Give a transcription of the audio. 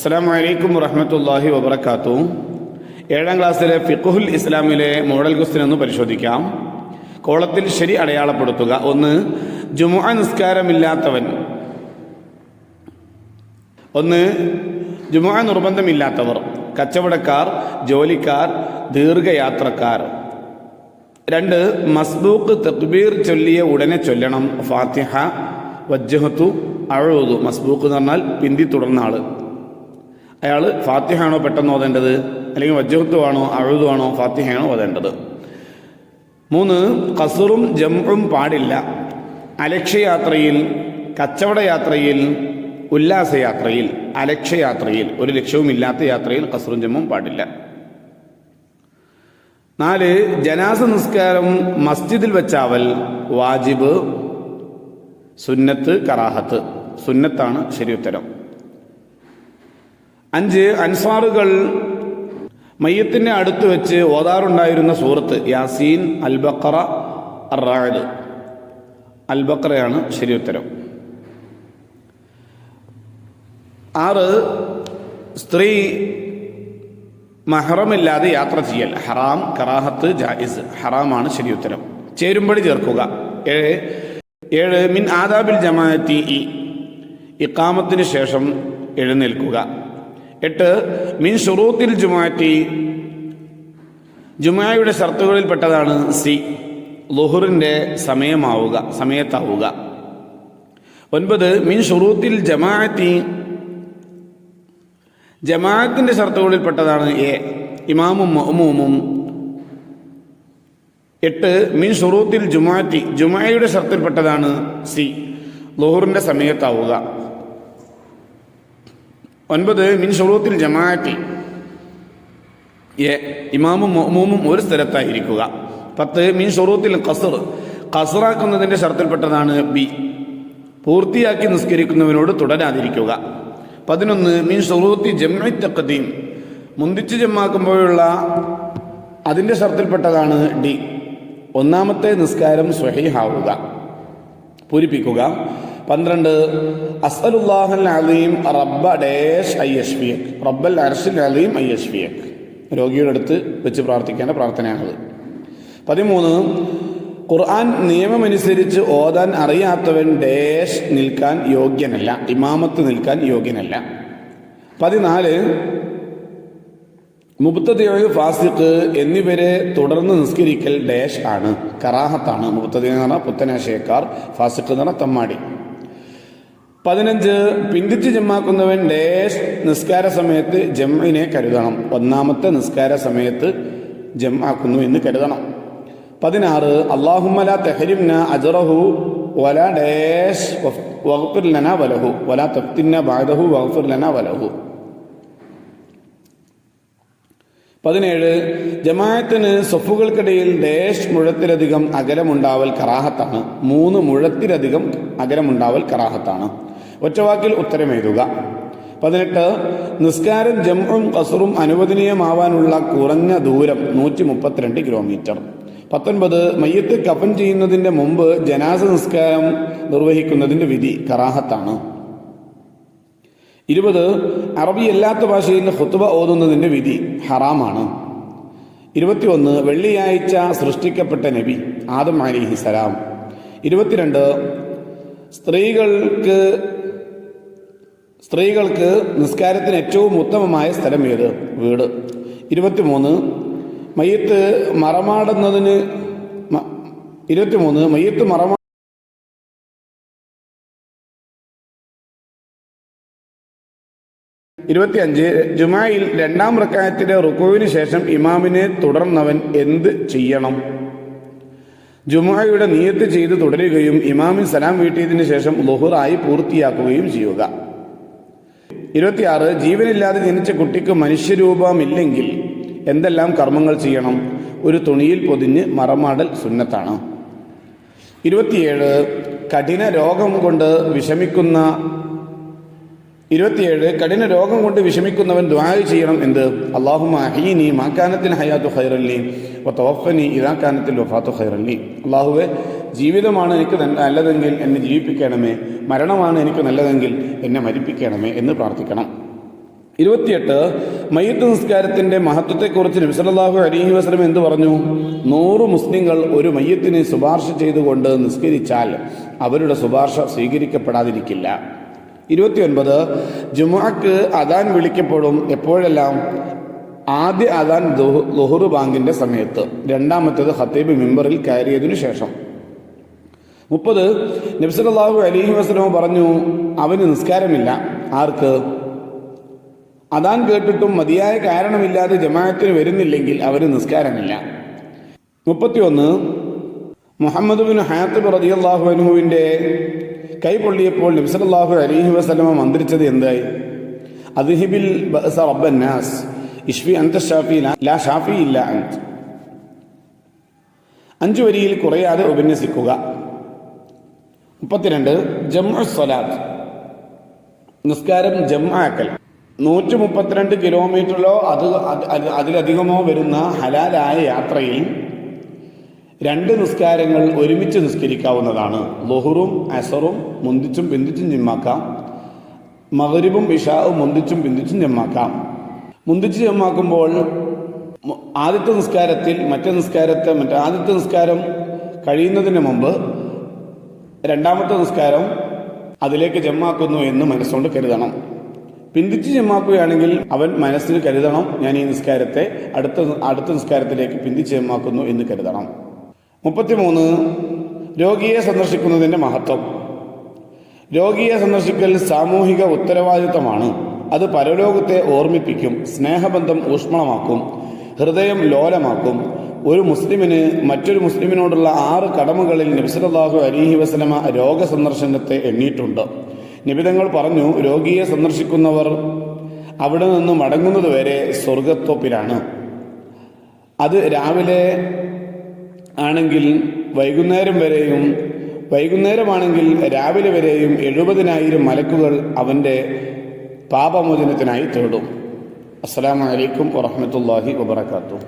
അസ്സാം വലൈക്കും വറഹമത്തല്ലാഹി വബർക്കാത്തു ഏഴാം ക്ലാസ്സിലെ ഫിഖുൽ ഇസ്ലാമിലെ മോഡൽ ക്വസ്റ്റ്യൻ ഒന്ന് പരിശോധിക്കാം. കോളത്തിൽ ശരി അടയാളപ്പെടുത്തുക. ഒന്ന് ജുമുഅ നിസ്കാരമില്ലാത്തവൻ. ഒന്ന് ജുമുഅ നിർബന്ധമില്ലാത്തവർ. കച്ചവടക്കാർ ജോലിക്കാർ ദീർഘയാത്രക്കാർ. രണ്ട് മസ്ബൂക്ക് തക്ബീർ ചൊല്ലിയ ഉടനെ ചൊല്ലണം. ഫാത്തിഹ വജ്ജഹത്തു അഴുതു മസ്ബൂക്ക് എന്ന് പറഞ്ഞാൽ പിന്തി തുടർന്ന ആൾ അയാൾ ഫാത്തിഹാണോ പെട്ടെന്ന് ഓതേണ്ടത്? അല്ലെങ്കിൽ വജ്രത്വമാണോ അഴുതുവാണോ ഫാത്തിഹയാണോ ഓതേണ്ടത്? മൂന്ന് കസറും ജംറും പാടില്ല. അലക്ഷ്യയാത്രയിൽ കച്ചവട യാത്രയിൽ ഉല്ലാസയാത്രയിൽ അലക്ഷ്യയാത്രയിൽ ഒരു ലക്ഷ്യവുമില്ലാത്ത യാത്രയിൽ കസറും ജമ്മും പാടില്ല. നാല് ജനാസ നിസ്കാരം മസ്ജിദിൽ വെച്ചാവൽ വാജിബ് സുന്നത്ത് കറാഹത്ത്. സുന്നത്താണ് ശരി ഉത്തരം അഞ്ച് അൻസാറുകൾ മയ്യത്തിന്റെ അടുത്ത് വെച്ച് ഓതാറുണ്ടായിരുന്ന സൂറത്ത് യാസീൻ അൽബക്കറ അറാഴ് അൽബക്കറയാണ് ശരി ഉത്തരം. ആറ് സ്ത്രീ മഹറമില്ലാതെ യാത്ര ചെയ്യൽ. ഹറാം കറാഹത്ത് ജായിസ്. ഹറാമാണ് ശരി ഉത്തരം. ചേരുമ്പടി ചേർക്കുക. ഏഴ് ഏഴ് മിൻ ആദാബിൽ ജമാഅത്തി ഇ. ഇക്കാമത്തിന് ശേഷം എഴുന്നേൽക്കുക. എട്ട് മിൻ ഷുറൂത്തിൽ ജുമാറ്റി. ജുമായുടെ ഷർത്തുകളിൽപ്പെട്ടതാണ് സി ലുഹുറിന്റെ സമയമാവുക സമയത്താവുക. ഒൻപത് മിൻ ഷുറൂത്തിൽ ജമാഅത്തി. ജമാഅത്തിന്റെ ഷർത്തുകളിൽപ്പെട്ടതാണ് എ ഇമാമും മൊഹമൂമും എട്ട് മിൻ ഷുറൂത്തിൽ ജുമാറ്റി. ഷർത്തിൽ ഷർത്തിൽപ്പെട്ടതാണ് സി ലുഹുറിന്റെ സമയത്താവുക. ഒൻപത് മിൻ ഷുറൂത്തിൽ ജമാഅത്തി. എ ഇമാമും മൊഹമൂമും ഒരു സ്ഥലത്തായിരിക്കുക. പത്ത് മിൻ ഷുറൂത്തിൽ ഖസർ. ഖസറാക്കുന്നതിന്റെ ഷർത്തിൽപ്പെട്ടതാണ് ബി. പൂർത്തിയാക്കി നിസ്കരിക്കുന്നവനോട് തുടരാതിരിക്കുക. പതിനൊന്ന് മീൻ ഷുറൂത്തി ജമ്മി തക്കദീം മുന്തിച്ച് ജമ്മാക്കുമ്പോഴുള്ള അതിന്റെ ഷർത്തിൽപ്പെട്ടതാണ് ഡി. ഒന്നാമത്തെ നിസ്കാരം സ്വഹീഹാവുക. പൂരിപ്പിക്കുക. പന്ത്രണ്ട്. റബ്ബ റബ്ബൽ രോഗിയുടെ അടുത്ത് വെച്ച് പ്രാർത്ഥിക്കേണ്ട പ്രാർത്ഥനയാണത്. പതിമൂന്ന്. ഖുർആൻ നിയമമനുസരിച്ച് ഓതാൻ അറിയാത്തവൻ ഡേഷ് നിൽക്കാൻ യോഗ്യനല്ല. ഇമാമത്ത് നിൽക്കാൻ യോഗ്യനല്ല. പതിനാല്. മുബത്തതിയോയ് ഫാസിഖ് എന്നിവരെ തുടർന്ന് നിസ്കരിക്കൽ ഡേഷ് ആണ്. കറാഹത്താണ്. മുബത്തതി എന്ന് പറഞ്ഞാൽ പുത്തനാശയക്കാർ ഫാസിഖ് എന്ന് പറഞ്ഞാൽ തമ്മാടി. പതിനഞ്ച് പിന്തിച്ച് ജമ്മാക്കുന്നവൻ ലേശ് നിസ്കാര സമയത്ത് ജമ്മിനെ കരുതണം. ഒന്നാമത്തെ നിസ്കാര സമയത്ത് ജമ്മാക്കുന്നു എന്ന് കരുതണം. പതിനാറ് അള്ളാഹുമല തെഹരിംന അജറഹു വല ഡേഷ് വഖഫിർ ലന വലഹു വല തഫ്തിന്ന ബാദഹു വഖഫിർ ലന വലഹു. പതിനേഴ് ജമായത്തിന് സൊഫുകൾക്കിടയിൽ ഡേഷ് മുഴത്തിലധികം അകലമുണ്ടാവൽ കറാഹത്താണ്. മൂന്ന് മുഴത്തിലധികം അകലമുണ്ടാവൽ കറാഹത്താണ്. ഒറ്റവാക്കിൽ ഉത്തരമെഴുതുക പതിനെട്ട് നിസ്കാരം ജമ്മും കസറും അനുവദനീയമാവാനുള്ള കുറഞ്ഞ ദൂരം നൂറ്റി മുപ്പത്തിരണ്ട് കിലോമീറ്റർ. പത്തൊൻപത് മയ്യത്ത് കഫൻ ചെയ്യുന്നതിന്റെ മുമ്പ് ജനാസ നിസ്കാരം നിർവഹിക്കുന്നതിന്റെ വിധി കറാഹത്താണ്. ഇരുപത് അറബി അല്ലാത്ത ഭാഷയിൽ ഹുത്തുബ ഓതുന്നതിന്റെ വിധി ഹറാമാണ്. ഇരുപത്തിയൊന്ന് വെള്ളിയാഴ്ച സൃഷ്ടിക്കപ്പെട്ട നബി ആദം അലിഹി സലാം ഇരുപത്തിരണ്ട് സ്ത്രീകൾക്ക് സ്ത്രീകൾക്ക് നിസ്കാരത്തിന് ഏറ്റവും ഉത്തമമായ സ്ഥലം ഏത്? വീട്. ഇരുപത്തിമൂന്ന് മയ്യത്ത് മറമാടുന്നതിന് ഇരുപത്തിമൂന്ന് മയ്യത്ത് മറമാ ഇരുപത്തിയഞ്ച് ജുമായിൽ രണ്ടാം റക്കായത്തിന്റെ റുക്കുവിന് ശേഷം ഇമാമിനെ തുടർന്നവൻ എന്ത് ചെയ്യണം? ജുമായുടെ നിയത്ത് ചെയ്ത് തുടരുകയും ഇമാമിൻ സലാം വീട്ടിയതിനു ശേഷം ലുഹുറായി പൂർത്തിയാക്കുകയും ചെയ്യുക. ഇരുപത്തിയാറ് ജീവനില്ലാതെ ജനിച്ച കുട്ടിക്ക് മനുഷ്യരൂപമില്ലെങ്കിൽ എന്തെല്ലാം കർമ്മങ്ങൾ ചെയ്യണം? ഒരു തുണിയിൽ പൊതിഞ്ഞ് മറമാടൽ സുന്നത്താണ്. ഇരുപത്തിയേഴ് കഠിന രോഗം കൊണ്ട് വിഷമിക്കുന്ന ഇരുപത്തിയേഴ് കഠിന രോഗം കൊണ്ട് വിഷമിക്കുന്നവൻ ദ്വായ ചെയ്യണം എന്ത്? അള്ളാഹുമാഹീനി മാക്കാനത്തിൽ ഹയാത്തു ഹൈറല്ലി തോഫനി ഇതാക്കാനത്തിൽ വഫാത്തു ഹൈറല്ലി അള്ളാഹുവെ ജീവിതമാണ് എനിക്ക് നല്ലതെങ്കിൽ എന്നെ ജീവിപ്പിക്കണമേ മരണമാണ് എനിക്ക് നല്ലതെങ്കിൽ എന്നെ മരിപ്പിക്കണമേ എന്ന് പ്രാർത്ഥിക്കണം. ഇരുപത്തിയെട്ട് മയ്യത്ത് നിസ്കാരത്തിന്റെ മഹത്വത്തെക്കുറിച്ച് നബിസല്ലാഹു അലൈഹി വസ്ലം എന്ത് പറഞ്ഞു? നൂറ് മുസ്ലിങ്ങൾ ഒരു മയ്യത്തിനെ ശുപാർശ ചെയ്തുകൊണ്ട് നിസ്കരിച്ചാൽ അവരുടെ ശുപാർശ സ്വീകരിക്കപ്പെടാതിരിക്കില്ല. ഇരുപത്തിയൊൻപത് ജുമാക്ക് അദാൻ വിളിക്കപ്പെടും എപ്പോഴെല്ലാം? ആദ്യ അദാൻ ലുഹുറു ബാങ്കിന്റെ സമയത്ത്. രണ്ടാമത്തേത് ഹത്തീബ് മിമ്പറിൽ കയറിയതിനു ശേഷം. മുപ്പത് നബ്സലാഹു അലൈഹി വസ്ലമ പറഞ്ഞു അവന് നിസ്കാരമില്ല. ആർക്ക്? അതാൻ കേട്ടിട്ടും മതിയായ കാരണമില്ലാതെ ജമാഅത്തിന് വരുന്നില്ലെങ്കിൽ അവന് നിസ്കാരമില്ല. മുപ്പത്തിയൊന്ന് മുഹമ്മദ് ബിൻ ഹാത്തിബ് റതിയല്ലാഹു അനുഹുവിന്റെ കൈ പൊള്ളിയപ്പോൾ നബ്സലാഹു അലൈഹി വസ്ലമ മന്ത്രിച്ചത് എന്തായി? അദ്ഹിബിൽ റബ്ബന്നാസ് ഇഷ്ഫി അന്ത ഷാഫി ലാ ഷാഫി ഇല്ല അഞ്ച് അഞ്ചു വരിയിൽ കുറയാതെ ഉപന്യസിക്കുക. മുപ്പത്തിരണ്ട് ജംഉ സ്വലാത്ത്. നിസ്കാരം ജംആക്കൽ നൂറ്റി മുപ്പത്തിരണ്ട് കിലോമീറ്ററിലോ അത് അത് അത് അതിലധികമോ വരുന്ന ഹലാലായ യാത്രയിൽ രണ്ട് നിസ്കാരങ്ങൾ ഒരുമിച്ച് നിസ്കരിക്കാവുന്നതാണ്. ലൊഹുറും അസറും മുന്തിച്ചും പിന്തിച്ചും ജിമ്മാക്കാം. മകരിവും ഇഷാവും മുന്തിച്ചും പിന്തിച്ചും ജമ്മാക്കാം. മുന്തിച്ച് ജമ്മാക്കുമ്പോൾ ആദ്യത്തെ നിസ്കാരത്തിൽ മറ്റേ നിസ്കാരത്തെ മറ്റേ ആദ്യത്തെ നിസ്കാരം കഴിയുന്നതിന് മുമ്പ് രണ്ടാമത്തെ നിസ്കാരം അതിലേക്ക് ജമ്മാക്കുന്നു എന്ന് മനസ്സുകൊണ്ട് കരുതണം. പിന്തിച്ച് ജമ്മാക്കുകയാണെങ്കിൽ അവൻ മനസ്സിൽ കരുതണം ഞാൻ ഈ നിസ്കാരത്തെ അടുത്ത അടുത്ത നിസ്കാരത്തിലേക്ക് പിന്തിച്ച് ജമ്മാക്കുന്നു എന്ന് കരുതണം. മുപ്പത്തിമൂന്ന് രോഗിയെ സന്ദർശിക്കുന്നതിന്റെ മഹത്വം. രോഗിയെ സന്ദർശിക്കൽ സാമൂഹിക ഉത്തരവാദിത്തമാണ്. അത് പരലോകത്തെ ഓർമ്മിപ്പിക്കും സ്നേഹബന്ധം ഊഷ്മളമാക്കും ഹൃദയം ലോലമാക്കും ഒരു മുസ്ലിമിന് മറ്റൊരു മുസ്ലിമിനോടുള്ള ആറ് കടമകളിൽ നബിസലാഹു അലിഹി വസ്ലമ രോഗ സന്ദർശനത്തെ എണ്ണിയിട്ടുണ്ട് നിബിതങ്ങൾ പറഞ്ഞു രോഗിയെ സന്ദർശിക്കുന്നവർ അവിടെ നിന്ന് മടങ്ങുന്നതുവരെ സ്വർഗത്തൊപ്പിലാണ് അത് രാവിലെ ആണെങ്കിൽ വൈകുന്നേരം വരെയും വൈകുന്നേരമാണെങ്കിൽ രാവിലെ വരെയും എഴുപതിനായിരം മലക്കുകൾ അവന്റെ പാപമോചനത്തിനായി തേടും. അസ്സാം അലൈക്കും വറഹ്മത്തുള്ളാഹി വബറകാതുഹു.